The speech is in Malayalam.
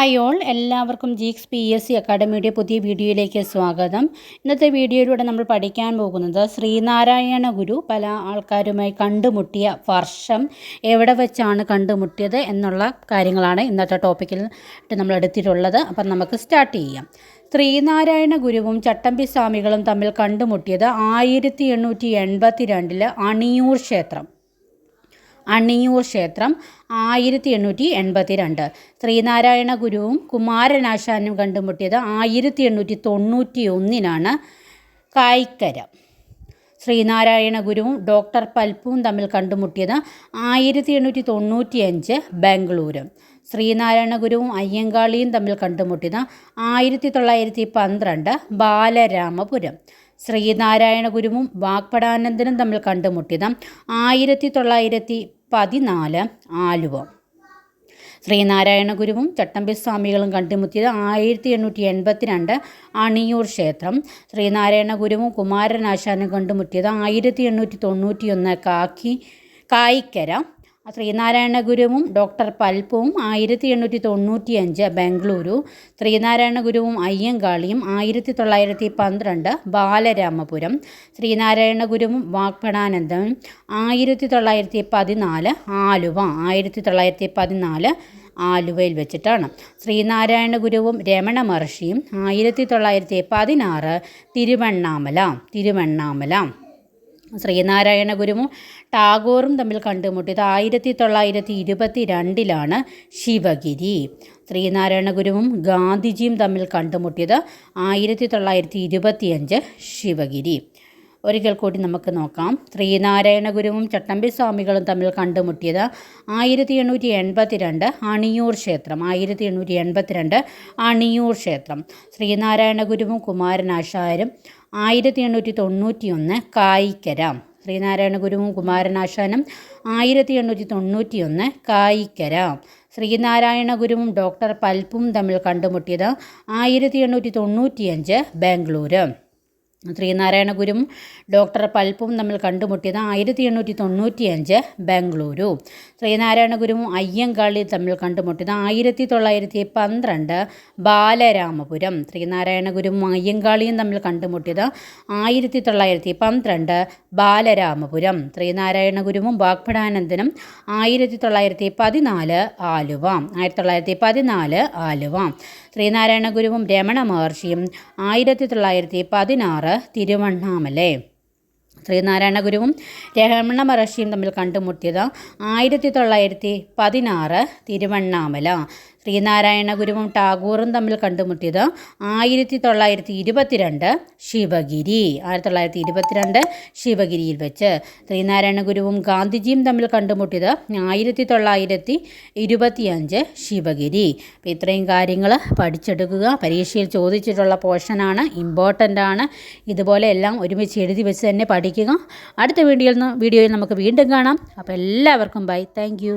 Hi all. എല്ലാവർക്കും ജീക്സ് പി എസ് സി അക്കാഡമിയുടെ പുതിയ വീഡിയോയിലേക്ക് സ്വാഗതം. ഇന്നത്തെ വീഡിയോയിലൂടെ നമ്മൾ പഠിക്കാൻ പോകുന്നത് ശ്രീനാരായണ ഗുരു പല ആൾക്കാരുമായി കണ്ടുമുട്ടിയ വർഷം എവിടെ വെച്ചാണ് കണ്ടുമുട്ടിയത് എന്നുള്ള കാര്യങ്ങളാണ് ഇന്നത്തെ ടോപ്പിക്കിൽ നമ്മൾ എടുത്തിട്ടുള്ളത്. അപ്പം നമുക്ക് സ്റ്റാർട്ട് ചെയ്യാം. ശ്രീനാരായണ ഗുരുവും ചട്ടമ്പി സ്വാമികളും തമ്മിൽ കണ്ടുമുട്ടിയത് ആയിരത്തി എണ്ണൂറ്റി എൺപത്തി രണ്ടിൽ അണിയൂർ ക്ഷേത്രം. അണിയൂർ ക്ഷേത്രം ആയിരത്തി എണ്ണൂറ്റി എൺപത്തി രണ്ട് ശ്രീനാരായണ ഗുരുവും കുമാരനാശാനും കണ്ടുമുട്ടിയത് ആയിരത്തി എണ്ണൂറ്റി തൊണ്ണൂറ്റി ഒന്നിനാണ് കായ്ക്കര. ശ്രീനാരായണ ഗുരുവും ഡോക്ടർ പൽപ്പുവും തമ്മിൽ കണ്ടുമുട്ടിയത് ആയിരത്തി എണ്ണൂറ്റി തൊണ്ണൂറ്റി അഞ്ച് ബാംഗ്ലൂരും. ശ്രീനാരായണ ഗുരുവും അയ്യങ്കാളിയും തമ്മിൽ കണ്ടുമുട്ടിയത് ആയിരത്തി തൊള്ളായിരത്തി പന്ത്രണ്ട് ബാലരാമപുരം. ശ്രീനാരായണ ഗുരുവും വാഗ്പടാനന്ദനും തമ്മിൽ കണ്ടുമുട്ടിയത് ആയിരത്തി തൊള്ളായിരത്തി പതിനാല് ആലുവ. ശ്രീനാരായണ ഗുരുവും ചട്ടമ്പി സ്വാമികളും കണ്ടുമുട്ടിയത് ആയിരത്തി എണ്ണൂറ്റി എൺപത്തി രണ്ട് അണിയൂർ ക്ഷേത്രം. ശ്രീനാരായണ ഗുരുവും കുമാരനാശാനും കണ്ടുമുട്ടിയത് ആയിരത്തി എണ്ണൂറ്റി തൊണ്ണൂറ്റിയൊന്ന് കാക്കി കായിക്കര. ശ്രീനാരായണ ഗുരുവും ഡോക്ടർ പൽപ്പുവും ആയിരത്തി എണ്ണൂറ്റി തൊണ്ണൂറ്റി അഞ്ച് ബംഗളൂരു ശ്രീനാരായണ ഗുരുവും അയ്യങ്കാളിയും ആയിരത്തി തൊള്ളായിരത്തി പന്ത്രണ്ട് ബാലരാമപുരം ശ്രീനാരായണ ഗുരുവും വാഗ്ഭടാനന്ദൻ ആയിരത്തി തൊള്ളായിരത്തി പതിനാല് ആലുവ ആയിരത്തി തൊള്ളായിരത്തി പതിനാല് ആലുവയിൽ വെച്ചിട്ടാണ്. ശ്രീനാരായണ ഗുരുവും രമണ മഹർഷിയും ആയിരത്തി തൊള്ളായിരത്തി പതിനാറ് തിരുവണ്ണാമല തിരുവണ്ണാമല. ശ്രീനാരായണ ഗുരുവും ടാഗോറും തമ്മിൽ കണ്ടുമുട്ടിയത് ആയിരത്തി തൊള്ളായിരത്തി ഇരുപത്തി രണ്ടിലാണ് ശിവഗിരി. ശ്രീനാരായണ ഗുരുവും ഗാന്ധിജിയും തമ്മിൽ കണ്ടുമുട്ടിയത് ആയിരത്തി തൊള്ളായിരത്തി ഇരുപത്തിയഞ്ച് ശിവഗിരി. ഒരിക്കൽ കൂടി നമുക്ക് നോക്കാം. ശ്രീനാരായണ ഗുരുവും ചട്ടമ്പി സ്വാമികളും തമ്മിൽ കണ്ടുമുട്ടിയത് ആയിരത്തി എണ്ണൂറ്റി എൺപത്തി രണ്ട് അണിയൂർ ക്ഷേത്രം. ആയിരത്തി എണ്ണൂറ്റി എൺപത്തിരണ്ട് അണിയൂർ ക്ഷേത്രം. ശ്രീനാരായണ ഗുരുവും കുമാരനാശാരും ആയിരത്തി എണ്ണൂറ്റി തൊണ്ണൂറ്റി ഒന്ന് കായിക്കര. ശ്രീനാരായണ ഗുരുവും കുമാരനാശാനും ആയിരത്തി എണ്ണൂറ്റി തൊണ്ണൂറ്റി ഒന്ന് കായിക്കര. ശ്രീനാരായണ ഗുരുവും ഡോക്ടർ പൽപ്പും തമ്മിൽ കണ്ടുമുട്ടിയത് ആയിരത്തി എണ്ണൂറ്റി തൊണ്ണൂറ്റിയഞ്ച് ബാംഗ്ലൂര്. ശ്രീനാരായണ ഗുരുവും ഡോക്ടർ പൽപ്പും തമ്മിൽ കണ്ടുമുട്ടിയത് ആയിരത്തി എണ്ണൂറ്റി തൊണ്ണൂറ്റി അഞ്ച് ബാംഗ്ലൂരു. ശ്രീനാരായണ ഗുരുവും അയ്യങ്കാളി തമ്മിൽ കണ്ടുമുട്ടിയത് ആയിരത്തി തൊള്ളായിരത്തി പന്ത്രണ്ട് ബാലരാമപുരം. ശ്രീനാരായണ ഗുരുവും അയ്യങ്കാളിയും തമ്മിൽ കണ്ടുമുട്ടിയത് ആയിരത്തി തൊള്ളായിരത്തി പന്ത്രണ്ട് ബാലരാമപുരം. ശ്രീനാരായണ ഗുരുവും വാഗ്ഭടാനന്ദനും ആയിരത്തി തൊള്ളായിരത്തി പതിനാല് ആലുവ. ആയിരത്തി തൊള്ളായിരത്തി പതിനാല് ആലുവ. ശ്രീനാരായണ ഗുരുവും രമണ മഹർഷിയും ആയിരത്തി തൊള്ളായിരത്തി പതിനാറ് തിരുവണ്ണാമലൈ. ശ്രീനാരായണ ഗുരുവും രമണ മഹർഷിയും തമ്മിൽ കണ്ടുമുട്ടിയത് ആയിരത്തി തൊള്ളായിരത്തി പതിനാറ് തിരുവണ്ണാമല. ശ്രീനാരായണ ഗുരുവും ടാഗോറും തമ്മിൽ കണ്ടുമുട്ടിയത് ആയിരത്തി തൊള്ളായിരത്തി ഇരുപത്തിരണ്ട് ശിവഗിരി. ആയിരത്തി തൊള്ളായിരത്തി ഇരുപത്തിരണ്ട് ശിവഗിരിയിൽ വെച്ച് ശ്രീനാരായണ ഗുരുവും ഗാന്ധിജിയും തമ്മിൽ കണ്ടുമുട്ടിയത് ആയിരത്തി തൊള്ളായിരത്തി ഇരുപത്തിയഞ്ച് ശിവഗിരി. അപ്പോൾ ഇത്രയും കാര്യങ്ങൾ പഠിച്ചെടുക്കുക പരീക്ഷയിൽ ചോദിച്ചിട്ടുള്ള പോർഷനാണ് ഇമ്പോർട്ടന്റ് ആണ്. ഇതുപോലെ എല്ലാം ഒരുമിച്ച് എഴുതി വെച്ച് തന്നെ പഠിക്കുക. അടുത്ത വീഡിയോയിൽ വീഡിയോയിൽ നമുക്ക് വീണ്ടും കാണാം. അപ്പോൾ എല്ലാവർക്കും ബൈ താങ്ക്